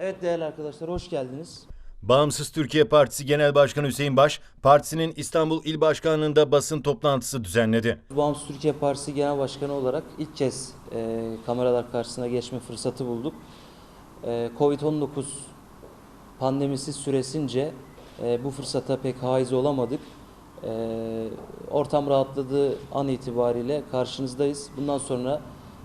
Evet değerli arkadaşlar hoş geldiniz. Bağımsız Türkiye Partisi Genel Başkanı Hüseyin Baş, partisinin İstanbul İl Başkanlığı'nda basın toplantısı düzenledi. Bağımsız Türkiye Partisi Genel Başkanı olarak ilk kez e, kameralar karşısına geçme fırsatı bulduk. E, Covid-19 pandemisi süresince e, bu fırsata pek haiz olamadık. E, ortam rahatladığı an itibariyle karşınızdayız. Bundan sonra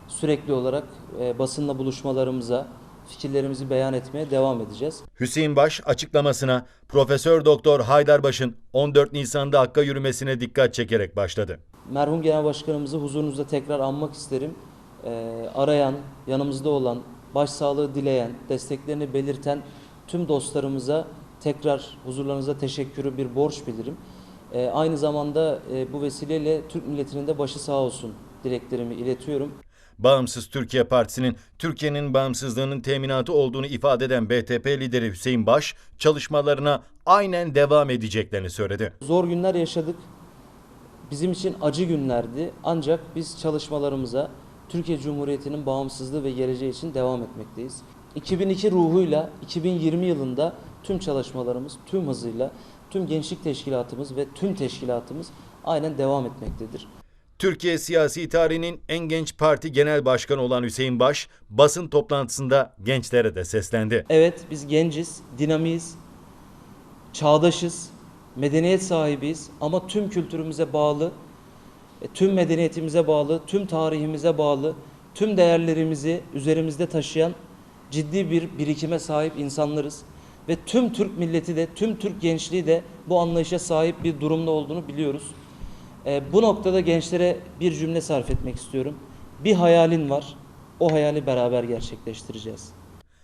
sürekli olarak e, basınla buluşmalarımıza, fikirlerimizi beyan etmeye devam edeceğiz. Hüseyin Baş açıklamasına Profesör Doktor Haydarbaş'ın 14 Nisan'da Hakk'a yürümesine dikkat çekerek başladı. Merhum Genel Başkanımızı huzurunuzda tekrar anmak isterim. Ee, arayan, yanımızda olan, başsağlığı dileyen, desteklerini belirten tüm dostlarımıza tekrar huzurlarınıza teşekkürü bir borç bilirim. Ee, aynı zamanda e, bu vesileyle Türk milletinin de başı sağ olsun dileklerimi iletiyorum. Bağımsız Türkiye Partisi'nin Türkiye'nin bağımsızlığının teminatı olduğunu ifade eden BTP lideri Hüseyin Baş, çalışmalarına aynen devam edeceklerini söyledi. Zor günler yaşadık. Bizim için acı günlerdi. Ancak biz çalışmalarımıza Türkiye Cumhuriyeti'nin bağımsızlığı ve geleceği için devam etmekteyiz. 2002 ruhuyla 2020 yılında tüm çalışmalarımız tüm hızıyla tüm gençlik teşkilatımız ve tüm teşkilatımız aynen devam etmektedir. Türkiye siyasi tarihinin en genç parti genel başkanı olan Hüseyin Baş, basın toplantısında gençlere de seslendi. Evet biz genciz, dinamiyiz, çağdaşız, medeniyet sahibiyiz ama tüm kültürümüze bağlı, e, tüm medeniyetimize bağlı, tüm tarihimize bağlı, tüm değerlerimizi üzerimizde taşıyan ciddi bir birikime sahip insanlarız. Ve tüm Türk milleti de, tüm Türk gençliği de bu anlayışa sahip bir durumda olduğunu biliyoruz. E, bu noktada gençlere bir cümle sarf etmek istiyorum. Bir hayalin var, o hayali beraber gerçekleştireceğiz.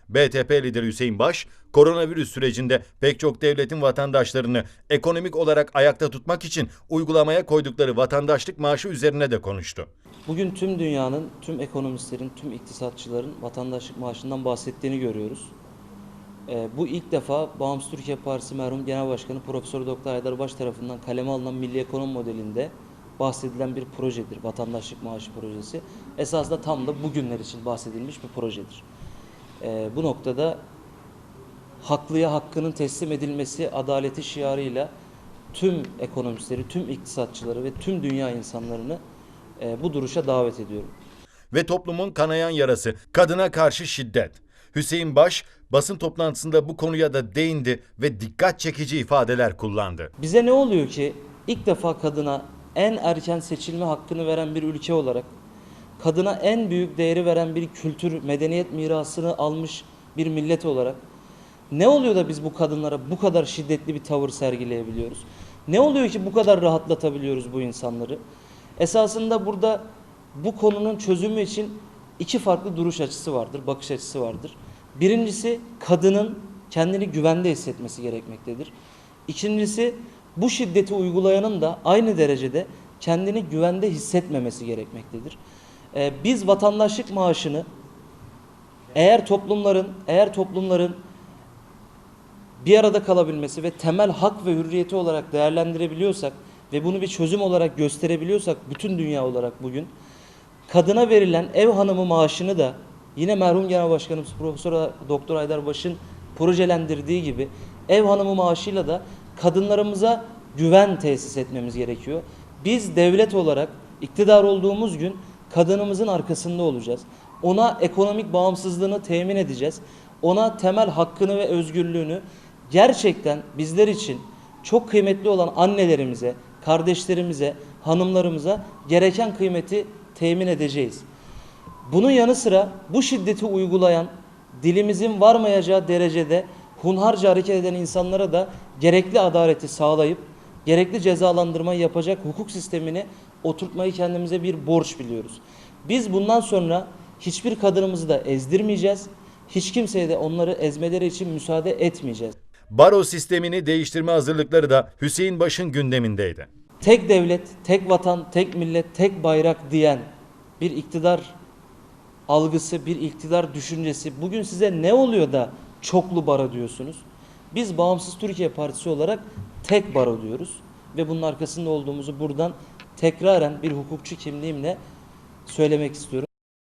BTP lideri Hüseyin Baş, koronavirüs sürecinde pek çok devletin vatandaşlarını ekonomik olarak ayakta tutmak için uygulamaya koydukları vatandaşlık maaşı üzerine de konuştu. Bugün tüm dünyanın, tüm ekonomistlerin, tüm iktisatçıların vatandaşlık maaşından bahsettiğini görüyoruz. Ee, bu ilk defa Bağımsız Türkiye Partisi merhum Genel Başkanı Profesör Doktor Haydar Baş tarafından kaleme alınan Milli Ekonomi Modeli'nde bahsedilen bir projedir. Vatandaşlık maaşı projesi. Esasında tam da bugünler için bahsedilmiş bir projedir. Ee, bu noktada haklıya hakkının teslim edilmesi adaleti şiarıyla tüm ekonomistleri, tüm iktisatçıları ve tüm dünya insanlarını e, bu duruşa davet ediyorum. Ve toplumun kanayan yarası, kadına karşı şiddet. Hüseyin Baş, basın toplantısında bu konuya da değindi ve dikkat çekici ifadeler kullandı. Bize ne oluyor ki ilk defa kadına en erken seçilme hakkını veren bir ülke olarak, kadına en büyük değeri veren bir kültür, medeniyet mirasını almış bir millet olarak ne oluyor da biz bu kadınlara bu kadar şiddetli bir tavır sergileyebiliyoruz? Ne oluyor ki bu kadar rahatlatabiliyoruz bu insanları? Esasında burada bu konunun çözümü için iki farklı duruş açısı vardır, bakış açısı vardır. Birincisi kadının kendini güvende hissetmesi gerekmektedir. İkincisi bu şiddeti uygulayanın da aynı derecede kendini güvende hissetmemesi gerekmektedir. Ee, biz vatandaşlık maaşını eğer toplumların eğer toplumların bir arada kalabilmesi ve temel hak ve hürriyeti olarak değerlendirebiliyorsak ve bunu bir çözüm olarak gösterebiliyorsak bütün dünya olarak bugün kadına verilen ev hanımı maaşını da yine merhum Genel Başkanımız Profesör Doktor Aydarbaş'ın projelendirdiği gibi ev hanımı maaşıyla da kadınlarımıza güven tesis etmemiz gerekiyor. Biz devlet olarak iktidar olduğumuz gün kadınımızın arkasında olacağız. Ona ekonomik bağımsızlığını temin edeceğiz. Ona temel hakkını ve özgürlüğünü gerçekten bizler için çok kıymetli olan annelerimize, kardeşlerimize, hanımlarımıza gereken kıymeti temin edeceğiz. Bunun yanı sıra bu şiddeti uygulayan, dilimizin varmayacağı derecede hunharca hareket eden insanlara da gerekli adaleti sağlayıp, gerekli cezalandırmayı yapacak hukuk sistemini oturtmayı kendimize bir borç biliyoruz. Biz bundan sonra hiçbir kadınımızı da ezdirmeyeceğiz. Hiç kimseye de onları ezmeleri için müsaade etmeyeceğiz. Baro sistemini değiştirme hazırlıkları da Hüseyin Baş'ın gündemindeydi. Tek devlet, tek vatan, tek millet, tek bayrak diyen bir iktidar algısı, bir iktidar düşüncesi bugün size ne oluyor da çoklu baro diyorsunuz? Biz Bağımsız Türkiye Partisi olarak tek baro diyoruz ve bunun arkasında olduğumuzu buradan tekraren bir hukukçu kimliğimle söylemek istiyorum.